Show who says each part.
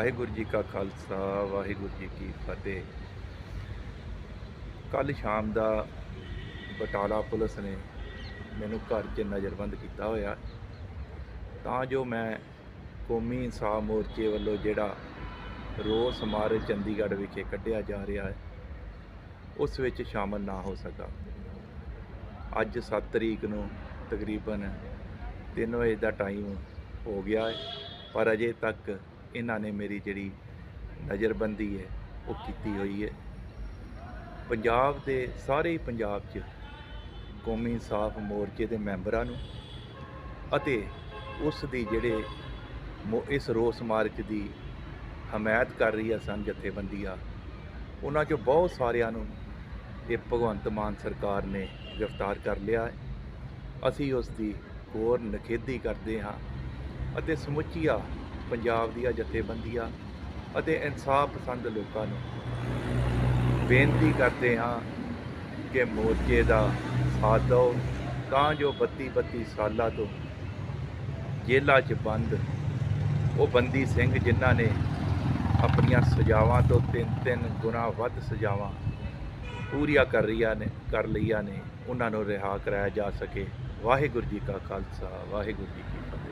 Speaker 1: ਵਾਹਿਗੁਰੂ ਜੀ ਕਾ ਖਾਲਸਾ, ਵਾਹਿਗੁਰੂ ਜੀ ਕੀ ਫਤਿਹ। ਕੱਲ ਸ਼ਾਮ ਦਾ ਬਟਾਲਾ ਪੁਲਿਸ ਨੇ ਮੈਨੂੰ ਘਰ 'ਚ ਨਜ਼ਰਬੰਦ ਕੀਤਾ ਹੋਇਆ। ਤਾਂ ਜੋ ਮੈਂ ਕੌਮੀ ਇਨਸਾਫ ਮੋਰਚੇ ਵੱਲੋਂ ਜਿਹੜਾ ਰੋਸ ਮਾਰਚ ਚੰਡੀਗੜ੍ਹ ਵਿਖੇ ਕੱਢਿਆ ਜਾ ਰਿਹਾ ਹੈ, ਉਸ ਵਿੱਚ ਸ਼ਾਮਲ ਨਾ ਹੋ ਸਕਾਂ। ਅੱਜ 7 ਤਰੀਕ ਨੂੰ ਤਕਰੀਬਨ 3 ਵਜੇ ਦਾ ਟਾਈਮ ਹੋ ਗਿਆ ਹੈ, ਪਰ ਅਜੇ ਤੱਕ ਇਹਨਾਂ ਨੇ ਮੇਰੀ ਜਿਹੜੀ ਨਜ਼ਰਬੰਦੀ ਹੈ, ਉਹ ਕੀਤੀ ਹੋਈ ਹੈ। ਪੰਜਾਬ ਦੇ ਸਾਰੇ ਹੀ ਪੰਜਾਬ 'ਚ ਕੌਮੀ ਇਨਸਾਫ ਮੋਰਚੇ ਦੇ ਮੈਂਬਰਾਂ ਨੂੰ ਅਤੇ ਉਸ ਦੀ ਜਿਹੜੇ ਇਸ ਰੋਸ ਮਾਰਚ ਦੀ ਹਮਾਇਤ ਕਰ ਰਹੀ ਸਨ ਜਥੇਬੰਦੀਆਂ, ਉਹਨਾਂ 'ਚੋਂ ਬਹੁਤ ਸਾਰਿਆਂ ਨੂੰ ਇਹ ਭਗਵੰਤ ਮਾਨ ਸਰਕਾਰ ਨੇ ਗ੍ਰਿਫਤਾਰ ਕਰ ਲਿਆ ਹੈ। ਅਸੀਂ ਉਸ ਦੀ ਹੋਰ ਨਖੇਦੀ ਕਰਦੇ ਹਾਂ ਅਤੇ ਸਮੁੱਚੀਆਂ ਪੰਜਾਬ ਦੀਆਂ ਜਥੇਬੰਦੀਆਂ ਅਤੇ ਇਨਸਾਫ ਪਸੰਦ ਲੋਕਾਂ ਨੂੰ ਬੇਨਤੀ ਕਰਦੇ ਹਾਂ ਕਿ ਮੋਰਚੇ ਦਾ ਸਾਥ ਦਿਓ, ਤਾਂ ਜੋ 32 32 ਸਾਲਾਂ ਤੋਂ ਜੇਲ੍ਹਾਂ 'ਚ ਬੰਦ, ਉਹ ਬੰਦੀ ਸਿੰਘ ਜਿਨ੍ਹਾਂ ਨੇ ਆਪਣੀਆਂ ਸਜ਼ਾਵਾਂ ਤੋਂ ਤਿੰਨ ਤਿੰਨ ਗੁਣਾ ਵੱਧ ਸਜ਼ਾਵਾਂ ਪੂਰੀਆਂ ਕਰ ਰਹੀਆਂ ਨੇ, ਕਰ ਲਈਆਂ ਨੇ, ਉਹਨਾਂ ਨੂੰ ਰਿਹਾ ਕਰਾਇਆ ਜਾ ਸਕੇ। ਵਾਹਿਗੁਰੂ ਜੀ ਕਾ ਖਾਲਸਾ, ਵਾਹਿਗੁਰੂ ਜੀ ਕੀ ਫਤਿਹ।